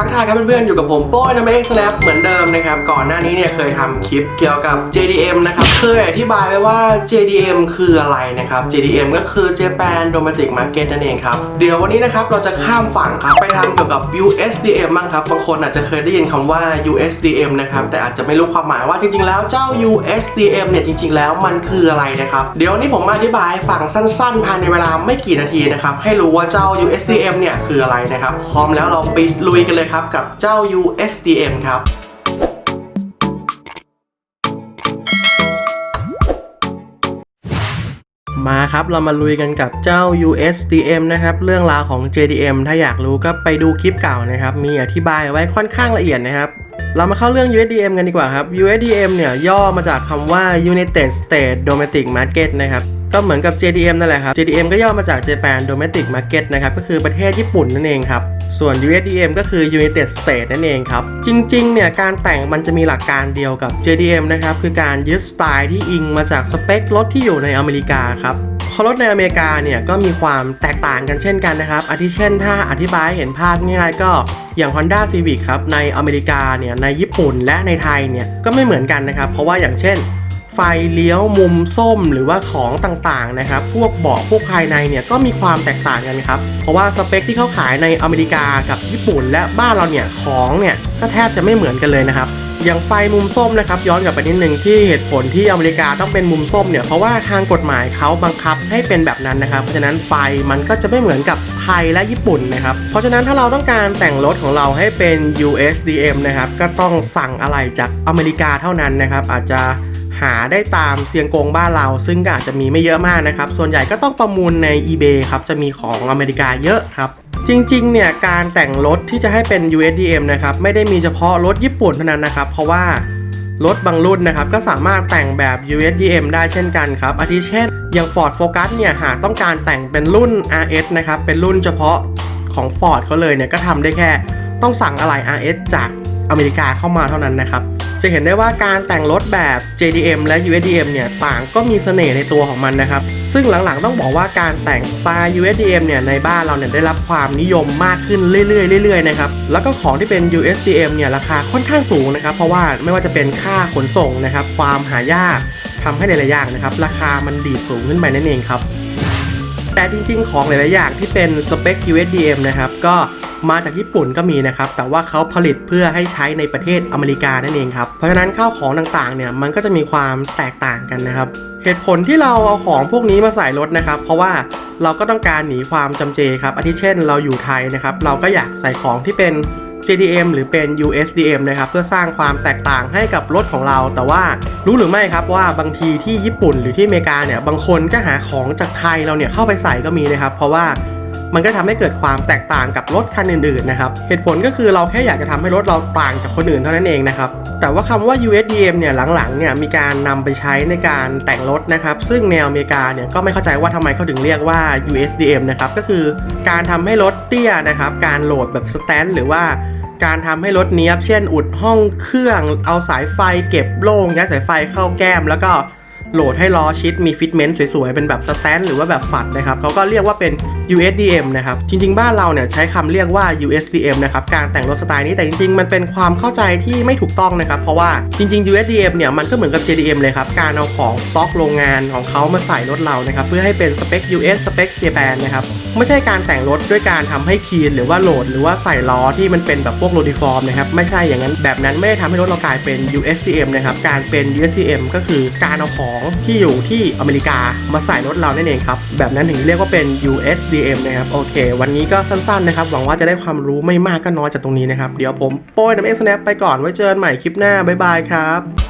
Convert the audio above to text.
ทักทายครับเพื่อนๆ อยู่กับผมโป้ยนะไม่เอ็กซ์แเหมือนเดิมนะครับ ก่อนหน้านี้เนี่ยเคยทำคลิปเกี่ยวกับ JDM นะครับ เคยอธิบายไว้ว่า JDM คืออะไรนะครับ JDM ก็คือ Japan Domestic Market นั่นเองครับ เดี๋ยววันนี้นะครับเราจะข้ามฝั่งครับ ไปทำเกี่ยวกับ USDM บ้างครับ บางคนอาจจะเคยได้ยินคำว่า USDM นะครับ แต่อาจจะไม่รู้ความหมายว่าจริงๆ แล้วเจ้า USDM เนี่ยจริง ๆ แล้วมันคืออะไรนะครับ เดี๋ยววันนี้ผมมาอธิบายให้ฟังสั้นๆภายในเวลาไม่กี่นาทีนะครับ ให้รู้ว่าเจ้า USDM เนี่ยคืออะไรนะครับ พร้อมแล้วเราไปลุยกันเลยครับ กับเจ้า USDM ครับมาครับ เรามาลุยกันกับเจ้า USDM นะครับ เรื่องราวของ JDM ถ้าอยากรู้ก็ไปดูคลิปเก่านะครับ มีอธิบายไว้ค่อนข้างละเอียดนะครับ เรามาเข้าเรื่อง USDM กันดีกว่าครับ USDM เนี่ย ย่อมาจากคำว่า United States Domestic Market นะครับ ก็เหมือนกับ JDM นั่นแหละครับ JDM ก็ย่อมาจาก Japan Domestic Market นะครับ ก็คือประเทศญี่ปุ่นนั่นเองครับ ส่วน USDM ก็คือ United States นั่นเองครับ จริงๆ เนี่ย การแต่งมันจะมีหลักการเดียวกับ JDM นะครับ คือการยึดสไตล์ที่อิงมาจากสเปครถที่อยู่ในอเมริกาครับพราะรถในอเมริกาเนี่ยก็มีความแตกต่างกันเช่นกันนะครับ อาทิเช่นถ้าอธิบายเห็นภาพง่ายๆก็อย่าง Honda Civic ครับ ในอเมริกาเนี่ยในญี่ปุ่นและในไทยเนี่ยก็ไม่เหมือนกันนะครับ เพราะว่าอย่างเช่น ไฟเลี้ยวมุมส้มหรือว่าของต่างๆนะครับ พวกเบาะพวกภายในเนี่ยก็มีความแตกต่างกันครับ เพราะว่าสเปคที่เขาขายในอเมริกากับญี่ปุ่น และบ้านเราเนี่ยของเนี่ยก็แทบจะไม่เหมือนกันเลยนะครับอย่างไฟมุมส้มนะครับย้อนกลับไปนิดนึงที่เหตุผลที่อเมริกาต้องเป็นมุมส้มเนี่ยเพราะว่าทางกฎหมายเขาบังคับให้เป็นแบบนั้นนะครับเพราะฉะนั้นไฟมันก็จะไม่เหมือนกับไทยและญี่ปุ่นนะครับเพราะฉะนั้นถ้าเราต้องการแต่งรถของเราให้เป็น USDM นะครับก็ต้องสั่งอะไรจากอเมริกาเท่านั้นนะครับอาจจะ หาได้ตามเซียงกงบ้านเรา ซึ่งก็อาจจะมีไม่เยอะมากนะครับ ส่วนใหญ่ก็ต้องประมูลใน eBay ครับจะมีของอเมริกาเยอะครับจริงๆ เนี่ยการแต่งรถที่จะให้เป็น USDM นะครับไม่ได้มีเฉพาะรถญี่ปุ่นเท่านั้นนะครับ เพราะว่ารถบางรุ่นนะครับก็สามารถแต่งแบบ USDM ได้เช่นกันครับ อาทิเช่นอย่าง Ford Focus เนี่ยหากต้องการแต่งเป็นรุ่น RS นะครับเป็นรุ่นเฉพาะของ Ford เขาเลยเนี่ยก็ทำได้แค่ ต้องสั่งอะไหล่ RS จากอเมริกาเข้ามาเท่านั้นนะครับ จะเห็นได้ว่าการแต่งรถแบบ JDM และ USDM เนี่ยต่างก็มีเสน่ห์ในตัวของมันนะครับ ซึ่งหลังๆต้องบอกว่าการแต่งสไตล์ USDM เนี่ยในบ้านเราเนี่ยได้รับความนิยมมากขึ้นเรื่อยๆเรื่อยๆนะครับแล้วก็ของที่เป็น USDM เนี่ยราคาค่อนข้างสูงนะครับ เพราะว่าไม่ว่าจะเป็นค่าขนส่งนะครับ ความหายากทำให้หลายๆอย่างนะครับ ราคามันดีดสูงขึ้นไปนั่นเองครับแต่จริงๆ ของหลายๆอย่างที่เป็นสเปค USDM นะครับก็ มาจากญี่ปุ่นก็มีนะครับ แต่ว่าเขาผลิตเพื่อให้ใช้ในประเทศอเมริกานั่นเองครับ เพราะฉะนั้นข้าวของต่างๆ เนี่ยมันก็จะมีความแตกต่างกันนะครับ เหตุผลที่เราเอาของพวกนี้มาใส่รถนะครับ เพราะว่าเราก็ต้องการหนีความจำเจครับ อาทิเช่นเราอยู่ไทยนะครับ เราก็อยากใส่ของที่เป็น JDM หรือเป็น USDM นะครับ เพื่อสร้างความแตกต่างให้กับรถของเรา แต่ว่ารู้หรือไม่ครับว่าบางทีที่ญี่ปุ่นหรือที่อเมริกาเนี่ย บางคนก็หาของจากไทยเราเนี่ยเข้าไปใส่ก็มีนะครับ เพราะว่า มันก็ทำให้เกิดความแตกต่างกับรถคันอื่นๆนะครับ เหตุผลก็คือเราแค่อยากจะทำให้รถเราต่างจากคนอื่นเท่านั้นเองนะครับ แต่ว่าคำว่า USDM เนี่ยหลังๆเนี่ยมีการนำไปใช้ในการแต่งรถนะครับ ซึ่งแนวอเมริกาเนี่ยก็ไม่เข้าใจว่าทำไมเขาถึงเรียกว่า USDM นะครับก็คือการทำให้รถเตี้ยนะครับ การโหลดแบบสแตนหรือว่าการทำให้รถเนี้ยบ เช่น อุดห้องเครื่อง เอาสายไฟเก็บโล่งยัดสายไฟเข้าแก้ม แล้วก็ โหลดให้ล้อชิดมีฟิตเมนต์สวยๆ เป็นแบบสแตนหรือว่าแบบฝัดนะครับเขาก็เรียกว่าเป็น USDM นะครับ จริง ๆ บ้านเราเนี่ยใช้คำเรียกว่า USDM นะครับ การแต่งรถสไตล์นี้แต่จริง ๆ มันเป็นความเข้าใจที่ไม่ถูกต้องนะครับ เพราะว่าจริง ๆ USDM เนี่ยมันก็เหมือนกับ JDM เลยครับ การเอาของสต็อกโรงงานของเขามาใส่รถเรานะครับ เพื่อให้เป็นสเปค US สเปค Japan นะครับ ไม่ใช่การแต่งรถด้วยการทำให้คีนหรือว่าโหลด หรือว่าใส่ล้อที่มันเป็นแบบพวกโรดิฟอร์มนะครับ ไม่ใช่อย่างนั้นแบบนั้นไม่ได้ทำให้รถเรากลายเป็น USDM นะครับ การเป็น USDM ก็คือการเอาของที่อยู่ที่อเมริกามาใส่รถเรานั่นเองครับ แบบนั้นถึงเรียกว่าเป็น USDM นะครับ โอเค วันนี้ก็สั้นๆนะครับ หวังว่าจะได้ความรู้ไม่มากก็น้อยจากตรงนี้นะครับ เดี๋ยวผมโป้ยน้ำเอ็กซ์แนปไปก่อนไว้เจอกันใหม่คลิปหน้า บ๊ายบายครับ